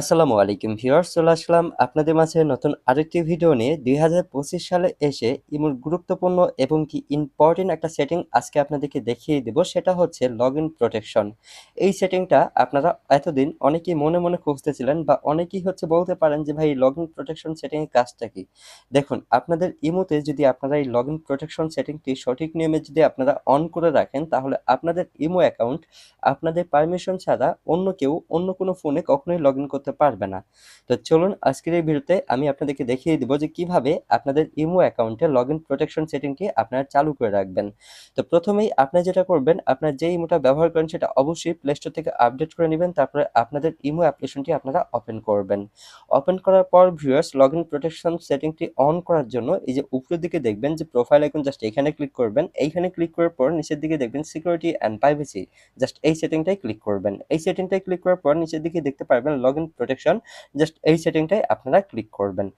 আসসালামু আলাইকুম ভিউয়ার্স, চলে আসলাম আপনাদের মাঝে নতুন আরেকটি ভিডিও নিয়ে। দুই হাজার পঁচিশ সালে এসে ইমোর গুরুত্বপূর্ণ এবং কি ইম্পর্টেন্ট একটা সেটিং আজকে আপনাদেরকে দেখিয়ে দেব, সেটা হচ্ছে লগ ইন প্রোটেকশন এই সেটিংটা আপনারা এতদিন অনেকেই মনে মনে খুঁজতেছিলেন বা অনেকেই হচ্ছে বলতে পারেন যে, ভাই লগ ইন প্রোটেকশন সেটিংয়ের কাজটা কি? দেখুন, আপনাদের ইমোতে যদি আপনারা এই লগ ইন প্রোটেকশন সেটিংটি সঠিক নিয়মে যদি আপনারা অন করে রাখেন, তাহলে আপনাদের ইমো অ্যাকাউন্ট আপনাদের পারমিশন ছাড়া অন্য কেউ অন্য কোনো ফোনে কখনোই লগ ইন করতে পারবে না। তো চলুন আজকের এই ভিডিওতে আমি আপনাদেরকে দেখিয়ে দিব যে কীভাবে আপনাদের ইমো অ্যাকাউন্টে লগ ইন প্রোটেকশন সেটিংটি আপনারা চালু করে রাখবেন। তো প্রথমেই আপনি যেটা করবেন, আপনার যে ইমোটা ব্যবহার করেন সেটা অবশ্যই প্লে স্টোর থেকে আপডেট করে নেবেন, তারপরে আপনাদের ইমো অ্যাপ্লিকেশনটি আপনারা ওপেন করবেন। ওপেন করার পর ভিউয়ার্স লগ ইন প্রোটেকশন সেটিংটি অন করার জন্য এই যে উপরের দিকে দেখবেন যে প্রোফাইল আইকন জাস্ট এখানে ক্লিক করবেন। এইখানে ক্লিক করার পর নিচের দিকে দেখবেন সিকিউরিটি অ্যান্ড প্রাইভেসি জাস্ট এই সেটিংটাই ক্লিক করবেন। এই সেটিংটাই ক্লিক করার পর নিচের দিকে দেখতে পারবেন লগ ইন প্রোটেকশন জাস্ট এই সেটিংটাই আপনারা ক্লিক করবেন।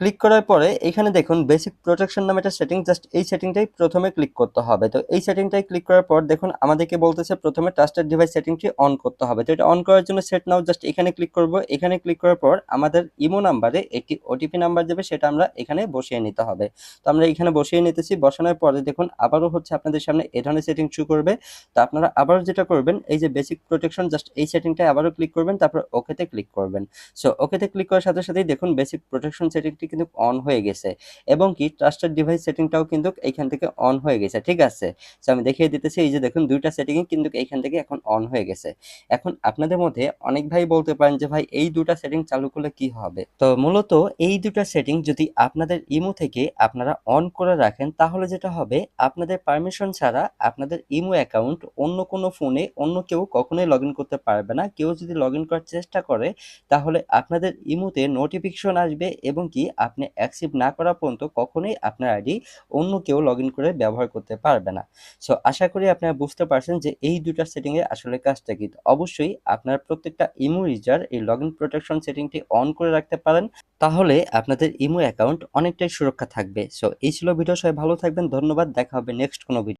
ক্লিক করার পরে এখানে দেখুন বেসিক প্রোটেকশন নামে একটা সেটিং জাস্ট এই সেটিংটাই প্রথমে ক্লিক করতে হবে। তো এই সেটিংটাই ক্লিক করার পর দেখুন আমাদেরকে বলতেছে প্রথমে ট্রাস্টেড ডিভাইস সেটিংটি অন করতে হবে। তো এটা অন করার জন্য সেট নাও জাস্ট এখানে ক্লিক করব। এখানে ক্লিক করার পর আমাদের ইমো নাম্বারে একটি ওটিপি নাম্বার দেবে, সেটা আমরা এখানে বসিয়ে নিতে হবে। তো আমরা এখানে বসিয়ে নিতেছি, বসানোর পরে দেখুন আবারও হচ্ছে আপনাদের সামনে এ ধরনের সেটিং শু করবে। তো আপনারা আবারও যেটা করবেন, এই যে বেসিক প্রোটেকশন জাস্ট এই সেটিংটায় আবারও ক্লিক করবেন, তারপর ওকেতে ক্লিক করবেন। সো ওকেতে ক্লিক করার সাথে সাথেই দেখুন বেসিক প্রোটেকশন সেটিংটি কিন্তু অন হয়ে গেছে। এবং কি ট্রাস্টেড ডিভাইস সেটিংটাও কিন্তু এইখান থেকে অন হয়ে গেছে, ঠিক আছে? সো আমি দেখিয়ে দিতেছি, এই যে দেখুন, দুইটা সেটিংই কিন্তু এইখান থেকে এখন অন হয়ে গেছে। এখন আপনাদের মধ্যে অনেক ভাই বলতে পারেন যে, ভাই, এই দুটা সেটিং চালু করলে কি হবে? তো মূলত এই দুটা সেটিং যদি আপনাদের ইমো থেকে আপনারা অন করে রাখেন, তাহলে যেটা হবে, আপনাদের পারমিশন ছাড়া আপনাদের ইমো অ্যাকাউন্ট অন্য কোনো ফোনে অন্য কেউ কখনোই লগ ইন করতে পারবে না। কেউ যদি লগ ইন করার চেষ্টা করে, তাহলে আপনাদের ইমোতে নোটিফিকেশন আসবে এবং কি আপনি অ্যাক্সেপ্ট না করা পর্যন্ত কখনোই আপনার আইডি অন্য কেউ লগ করে ব্যবহার করতে পারবে না। সো আশা করি আপনারা বুঝতে পারছেন যে এই দুটা সেটিংয়ের আসলে কাজটা কি। অবশ্যই আপনার প্রত্যেকটা ইমো ইউজার এই লগ ইন প্রোটেকশন সেটিংটি অন করে রাখতে পারেন। তাহলে আপনাদের ইমো অ্যাকাউন্ট অনেকটাই সুরক্ষা থাকবে। সো এই ছিল ভিডিও। সবাই ভালো থাকবেন। ধন্যবাদ। দেখা হবে নেক্সট কোনো ভিডিও